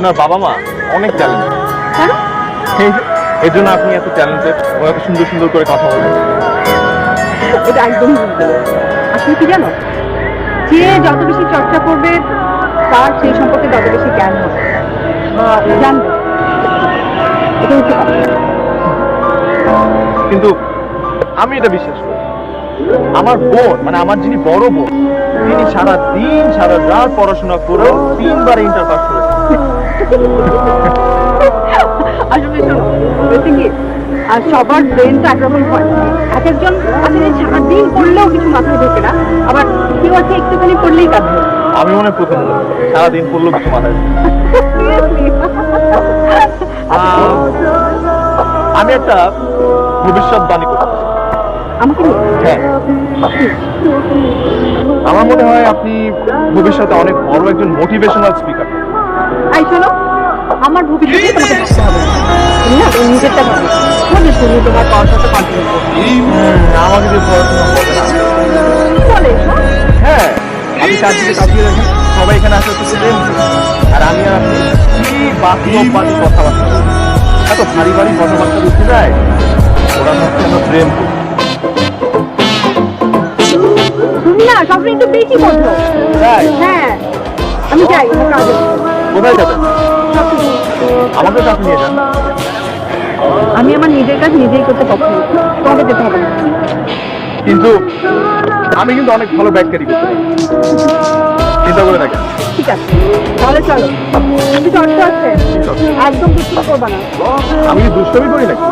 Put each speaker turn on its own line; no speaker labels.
আপনার বাবা মা অনেক এই জন্য আপনি এত ট্যালেন্টেড ও এত সুন্দর সুন্দর করে কথা বলেন।
এটা একদম। আসলে কি জানো? যে যত বেশি চর্চা করবে তার সেই সম্পর্কে তত বেশি জ্ঞান হবে। জানবে। এটা হচ্ছে
কিন্তু আমি এটা বিশ্বাস করি। আমার বোন মানে আমার যিনি বড় বোন তিনি সারা দিন সারা রাত পড়াশোনা করেও তিনবার ইন্টার পাস করেছেন।
আসলে হয়েছে কি আর সবার ব্রেন তো একরকম হয়। এক একজন আসলে সারাদিন পড়লেও কিছু মাথায় ঢোকে না আবার কেউ আছে একটুখানি পড়লেই কাঁদবে
আমি মনে প্রথম সারাদিন পড়ল কিছু মাথায় আমি একটা ভবিষ্যৎবাণী।
আমাকে
হ্যাঁ। আমার মনে হয় আপনি ভবিষ্যতে অনেক বড় একজন মোটিভেশনাল স্পিকার
আই শোনো আমার ভবিষ্যতে তোমাকে ভাবতে হবে। তুমি না তুমি নিজেরটা ভাবো। মানে তুমি তোমার পড়াশোনাটা কন্টিনিউ করবে
আমাকে যে পড়াশোনা
বলে
হ্যাঁ আপনি চারদিকে তাকিয়ে দেখেন সবাই এখানে আসলে তো আর আমি আর আপনি কি বাস্তববাদী কথাবার্তা এত ভারী ভারী কথাবার্তা বুঝতে যায়। ওরা ভাবছে আমরা প্রেম
তুমি না সবসময় একটু বেশি করছ হ্যাঁ আমি যাই কাজে
কোথায় যাবেন আমাকে সাথে নিয়ে যান।
আমি আমার নিজের কাজ নিজেই করতে পছন্দ তোমাকে যেতে হবে
কিন্তু আমি কিন্তু অনেক ভালো ব্যাগ ক্যারি করতে চিন্তা করে দেখেন।
ঠিক আছে। তাহলে চলো। কিন্তু শর্ত আছে? একদম কিছু করবা না।
আমি কি দুষ্টমি করি নাকি?